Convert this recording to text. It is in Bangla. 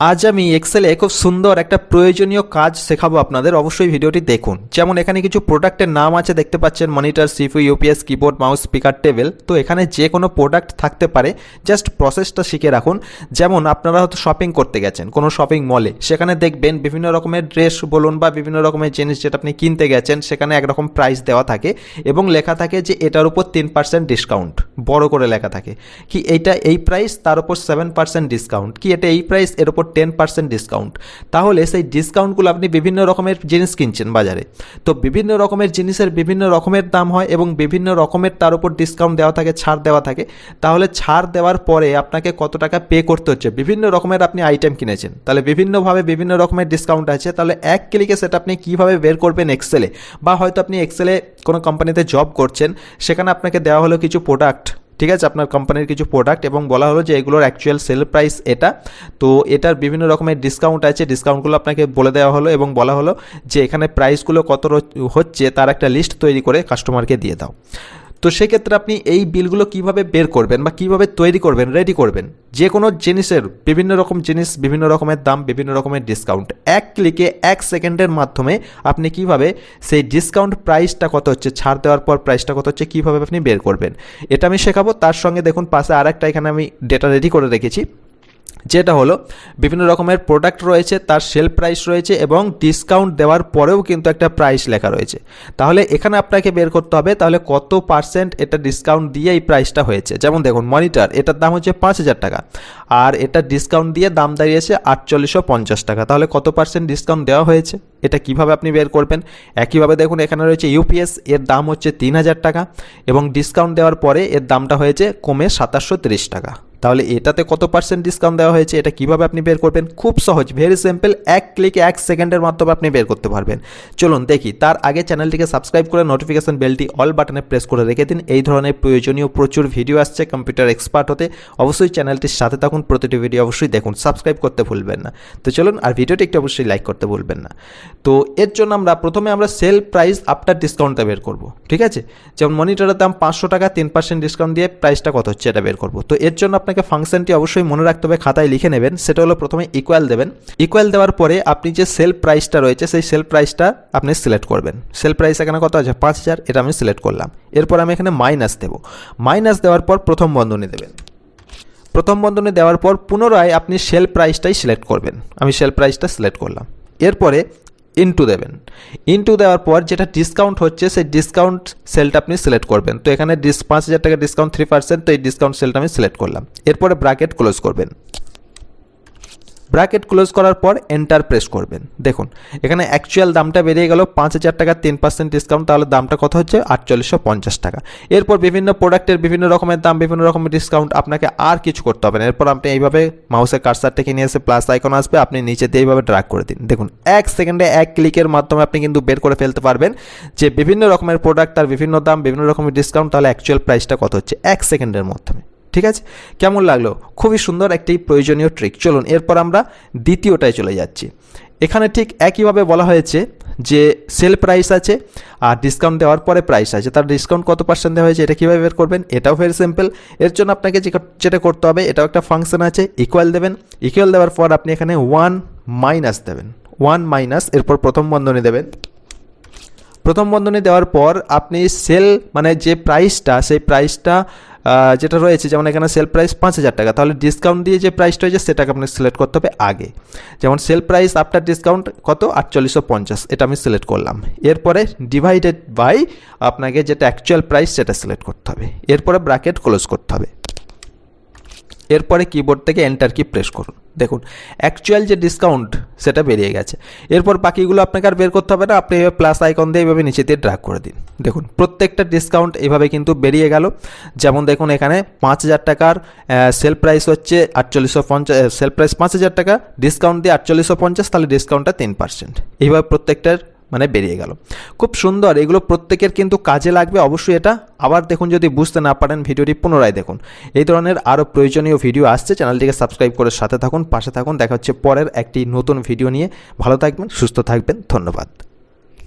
আজ আমি এক্সেলে খুব সুন্দর একটা প্রয়োজনীয় কাজ শেখাবো আপনাদের। অবশ্যই ভিডিওটি দেখুন। যেমন এখানে কিছু প্রোডাক্টের নাম আছে, দেখতে পাচ্ছেন, monitor CPU UPS, keyboard, mouse, speaker, table. তো এখানে যে কোনো প্রোডাক্ট থাকতে পারে, জাস্ট প্রসেসটা শিখে রাখুন। যেমন আপনারা হয়তো শপিং করতে গেছেন, কোনো শপিং মলে। সেখানে দেখবেন বিভিন্ন রকমের ড্রেস বলুন বা বিভিন্ন রকমের জিনিস যেটা আপনি কিনতে গেছেন, সেখানে একরকম প্রাইস দেওয়া থাকে এবং লেখা থাকে যে এটার উপর তিন পার্সেন্ট ডিসকাউন্ট বড় করে লেখা থাকে। কি এইটা এই প্রাইস তার উপর সেভেন পার্সেন্ট ডিসকাউন্ট কি এটা এই প্রাইস এর উপর টেন পার্সেন্ট ডিসকাউন্ট তাহলে সেই ডিসকাউন্টগুলো আপনি বিভিন্ন রকমের জিনিস কিনছেন বাজারে। তো বিভিন্ন রকমের জিনিসের বিভিন্ন রকমের দাম হয় এবং বিভিন্ন রকমের তার উপর ডিসকাউন্ট দেওয়া থাকে, ছাড় দেওয়া থাকে। তাহলে ছাড় দেওয়ার পরে আপনাকে কত টাকা পে করতে হচ্ছে? বিভিন্ন রকমের আপনি আইটেম কিনেছেন। তাহলে বিভিন্নভাবে বিভিন্ন রকমের ডিসকাউন্ট আছে। তাহলে এক ক্লিকে সেটা আপনি কীভাবে বের করবেন এক্সেলে বা হয়তো আপনি এক্সেলে কোনো কোম্পানিতে জব করছেন। সেখানে আপনাকে দেওয়া হলো কিছু প্রোডাক্ট ঠিক আছে, আপনার কোম্পানির কিছু প্রোডাক্ট এবং বলা হলো যে এগুলোর অ্যাকচুয়াল সেল প্রাইস এটা। তো এটার বিভিন্ন রকমের ডিসকাউন্ট আছে ডিসকাউন্টগুলো আপনাকে বলে দেওয়া হলো এবং বলা হলো যে এখানে প্রাইসগুলো কত হচ্ছে তার একটা লিস্ট তৈরি করে কাস্টমারকে দিয়ে দাও। তো সেক্ষেত্রে আপনি এই বিলগুলো কীভাবে বের করবেন বা কীভাবে তৈরি করবেন রেডি করবেন? যে কোনো জিনিসের বিভিন্ন রকম জিনিস, বিভিন্ন রকমের দাম, বিভিন্ন রকমের ডিসকাউন্ট এক ক্লিকে এক সেকেন্ডের মাধ্যমে আপনি কীভাবে সেই ডিসকাউন্ট প্রাইসটা কত হচ্ছে, ছাড় দেওয়ার পর প্রাইসটা কত হচ্ছে, কীভাবে আপনি বের করবেন? এটা আমি শেখাবো। তার সঙ্গে দেখুন, পাশে আরেকটা এখানে আমি ডেটা রেডি করে রেখেছি। যেটা হলো, বিভিন্ন রকমের প্রোডাক্ট রয়েছে, তার সেল প্রাইস রয়েছে এবং ডিসকাউন্ট দেওয়ার পরেও কিন্তু একটা প্রাইস লেখা রয়েছে। তাহলে এখানে আপনাকে বের করতে হবে, তাহলে কত পার্সেন্ট এটা ডিসকাউন্ট দিয়ে এই প্রাইসটা হয়েছে? যেমন দেখুন মনিটর এটার দাম হচ্ছে পাঁচ হাজার টাকা। আর এটা ডিসকাউন্ট দিয়ে দাম দাঁড়িয়েছে আটচল্লিশশো পঞ্চাশ টাকা। তাহলে কত পার্সেন্ট ডিসকাউন্ট দেওয়া হয়েছে? এটা কীভাবে আপনি বের করবেন? একইভাবে দেখুন, এখানে রয়েছে ইউপিএস এর দাম হচ্ছে তিন হাজার টাকা এবং ডিসকাউন্ট দেওয়ার পরে এর দামটা হয়েছে কমে সাতাশশো টাকা। তাহলে এটাতে কত পার্সেন্ট ডিসকাউন্ট দেওয়া হয়েছে, এটা কীভাবে আপনি বের করবেন? খুব সহজ ভেরি সিম্পল এক ক্লিকে এক সেকেন্ডের মাধ্যমে আপনি বের করতে পারবেন। চলুন দেখি, তার আগে চ্যানেলটিকে সাবস্ক্রাইব করে নোটিফিকেশন বেলটি অল বাটনে প্রেস করে রেখে দিন। এই ধরনের প্রয়োজনীয় প্রচুর ভিডিও আসছে কম্পিউটার এক্সপার্ট হতে। অবশ্যই চ্যানেলটির সাথে থাকুন, প্রতিটি ভিডিও অবশ্যই দেখুন সাবস্ক্রাইব করতে ভুলবেন না। তো চলুন, আর ভিডিওটি একটু অবশ্যই লাইক করতে ভুলবেন না। তো এর জন্য আমরা প্রথমে আমরা সেল প্রাইস আফটার ডিসকাউন্টটা বের করব, ঠিক আছে? যেমন মনিটরের দাম পাঁচশো টাকা, তিন পার্সেন্ট ডিসকাউন্ট দিয়ে প্রাইসটা কত হচ্ছে, এটা বের করব। তো এর জন্য আপনাকে ফাংশনটি অবশ্যই মনে রাখতে হবে, খাতায় লিখে নেবেন। সেটা হলো প্রথমে ইকুয়াল দেবেন। ইকুয়াল দেওয়ার পরে আপনি যে সেল প্রাইসটা রয়েছে, সেই সেল প্রাইসটা আপনি সিলেক্ট করবেন। সেল প্রাইস এখানে কত আছে? পাঁচ হাজার, এটা আমি সিলেক্ট করলাম। এরপর আমি এখানে মাইনাস দেবো। মাইনাস দেওয়ার পর প্রথম বন্ধনী দেবেন। প্রথম বন্ধনী দেওয়ার পর পুনরায় আপনি সেল প্রাইসটাই সিলেক্ট করবেন। আমি সেল প্রাইসটা সিলেক্ট করলাম। এরপরে ইনটু দেবেন। ইনটু দেওয়ার পর যেটা ডিসকাউন্ট হচ্ছে, সেই ডিসকাউন্ট সেলটা আপনি সিলেক্ট করবেন। তো এখানে পাঁচ হাজার টাকা ডিসকাউন্ট থ্রি পার্সেন্ট তো এই ডিসকাউন্ট সেলটা আমি সিলেক্ট করলাম। এরপরে ব্র্যাকেট ক্লোজ করবেন। ব্র্যাকেট ক্লোজ করার পর এন্টার প্রেস করবেন। দেখুন, এখানে অ্যাকচুয়াল দামটা বেরিয়ে গেল পাঁচ হাজার টাকা, তিন পার্সেন্ট ডিসকাউন্ট তাহলে দামটা কত হচ্ছে? আটচল্লিশশো পঞ্চাশ টাকা। এরপর বিভিন্ন প্রোডাক্টের বিভিন্ন রকমের দাম, বিভিন্ন রকমের ডিসকাউন্ট আপনাকে আর কিছু করতে হবে না। এরপর আপনি এইভাবে মাউসের কার্সারটাকে নিয়ে এসে প্লাস আইকন আসবে, আপনি নিচে দিয়ে এইভাবে ড্রাগ করে দিন। দেখুন, এক সেকেন্ডে এক ক্লিকের মাধ্যমে আপনি কিন্তু বের করে ফেলতে পারবেন যে বিভিন্ন রকমের প্রোডাক্ট তার বিভিন্ন দাম, বিভিন্ন রকমের ডিসকাউন্ট তাহলে অ্যাকচুয়াল প্রাইসটা কত হচ্ছে? এক সেকেন্ডের মাধ্যমে। ঠিক আছে? কেমন লাগল? খুবই সুন্দর একটি প্রয়োজনীয় ট্রিক চলুন, এরপর আমরা দ্বিতীয়টায় চলে যাচ্ছি। এখানে ঠিক একইভাবে বলা হয়েছে যে সেল প্রাইস আছে আর ডিসকাউন্ট দেওয়ার পরে প্রাইস আছে। তার ডিসকাউন্ট কত পার্সেন্ট দেওয়া হয়েছে এটা কীভাবে বের করবেন? এটাও ভেরি সিম্পল এর জন্য আপনাকে যেটা করতে হবে, এটাও একটা ফাংশন আছে ইকুয়াল দেবেন। ইকুয়াল দেওয়ার পর আপনি এখানে ওয়ান মাইনাস দেবেন। ওয়ান মাইনাস এরপর প্রথম বন্ধনী দেবেন। প্রথম বন্ধনী দেওয়ার পর আপনি সেল মানে যে প্রাইসটা সেই প্রাইসটা যেটা রয়েছে, যেমন এখানে সেল প্রাইস পাঁচ হাজার টাকা, তাহলে ডিসকাউন্ট দিয়ে যে প্রাইসটা হয়েছে, সেটাকে আপনাকে সিলেক্ট করতে হবে আগে। যেমন সেল প্রাইস আফটার ডিসকাউন্ট কত? আটচল্লিশশো পঞ্চাশ, এটা আমি সিলেক্ট করলাম। এরপরে ডিভাইডেড বাই আপনাকে যেটা অ্যাকচুয়াল প্রাইস সেটা সিলেক্ট করতে হবে। এরপরে ব্র্যাকেট ক্লোজ করতে হবে। এরপরে কিবোর্ড থেকে এন্টার কি প্রেস করুন। দেখুন অ্যাকচুয়াল যে ডিসকাউন্ট সেটা বেরিয়ে গেছে। এরপর বাকিগুলো আপনাকে আর বের করতে হবে না, আপনি এভাবে প্লাস আইকন দিয়ে এইভাবে নিচে দিয়ে ড্রাগ করে দিন। দেখুন, প্রত্যেকটা ডিসকাউন্ট এভাবে কিন্তু বেরিয়ে গেল। যেমন দেখুন, এখানে পাঁচ হাজার টাকার সেল প্রাইস হচ্ছে আটচল্লিশশো পঞ্চাশ সেল প্রাইস পাঁচ হাজার টাকা ডিসকাউন্ট দিয়ে আটচল্লিশশো পঞ্চাশ, তাহলে ডিসকাউন্টটা তিন পার্সেন্ট এইভাবে প্রত্যেকটার মানে বেরিয়ে গেল। খুব সুন্দর, এগুলো প্রত্যেকের কিন্তু কাজে লাগবে, অবশ্যই এটা। আবার দেখুন, যদি বুঝতে না পারেন, ভিডিওটি পুনরায় দেখুন। এই ধরনের আরও প্রয়োজনীয় ভিডিও আসছে, চ্যানেলটিকে সাবস্ক্রাইব করে সাথে থাকুন, পাশে থাকুন। দেখা হচ্ছে পরের একটি নতুন ভিডিও নিয়ে। ভালো থাকবেন, সুস্থ থাকবেন, ধন্যবাদ।